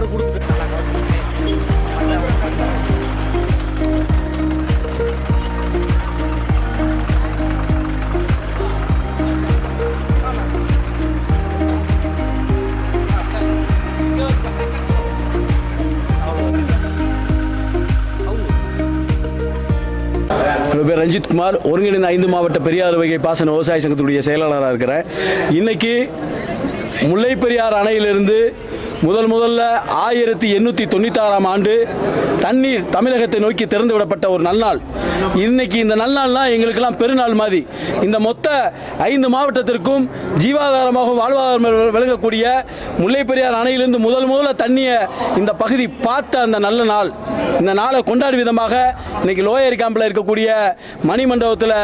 எல்லாரும் கொடுத்துட்டு பேர் ரஞ்சித் குமார். ஒருங்கிணைந்த ஐந்து மாவட்ட பெரியார் வகை பாசன விவசாய சங்கத்துடைய செயலாளராக இருக்கிறேன். இன்னைக்கு முல்லை பெரியார் அணையிலிருந்து முதல் முதல்ல ஆயிரத்தி எண்ணூற்றி தொண்ணூத்தாறாம் ஆண்டு தண்ணீர் தமிழகத்தை நோக்கி திறந்து விடப்பட்ட ஒரு நல்நாள். இன்னைக்கு இந்த நல்நாள்லாம் எங்களுக்கெல்லாம் பெருநாள் மாதிரி. இந்த மொத்த ஐந்து மாவட்டத்திற்கும் ஜீவாதாரமாகவும் வாழ்வாதாரம் விளங்கக்கூடிய முல்லை பெரியார் அணையிலிருந்து முதல் முதல்ல தண்ணியை இந்த பகுதி பார்த்த அந்த நல்ல நாள். இந்த நாளை கொண்டாடும் விதமாக இன்னைக்கு லோயர் கேம்பில் இருக்கக்கூடிய மணிமண்டபத்தில்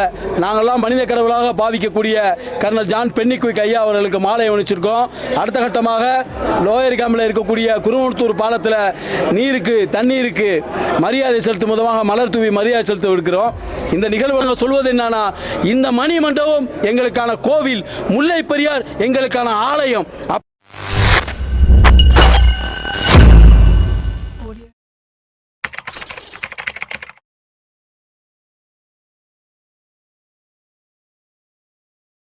நாங்கள்லாம் மனித கடவுளாக பாவிக்கக்கூடிய கர்னல் ஜான் பென்னிக்குவிக் ஐயா அவர்களுக்கு மாலை அணிச்சிருக்கோம் அடுத்த கட்டமாக லோயர் கேம்பில் இருக்கக்கூடிய குருவத்தூர் பாலத்தில் நீருக்கு தண்ணீருக்கு மரியாதை செலுத்தும் விதமாக மலர் தூவி மரியாதை செலுத்த இருக்கிறோம். இந்த நிகழ்வு நாங்கள் சொல்வது என்னன்னா இந்த மணி மண்டபம் எங்களுக்கான கோவில் முல்லை பெரியார் எங்களுக்கான ஆலயம்.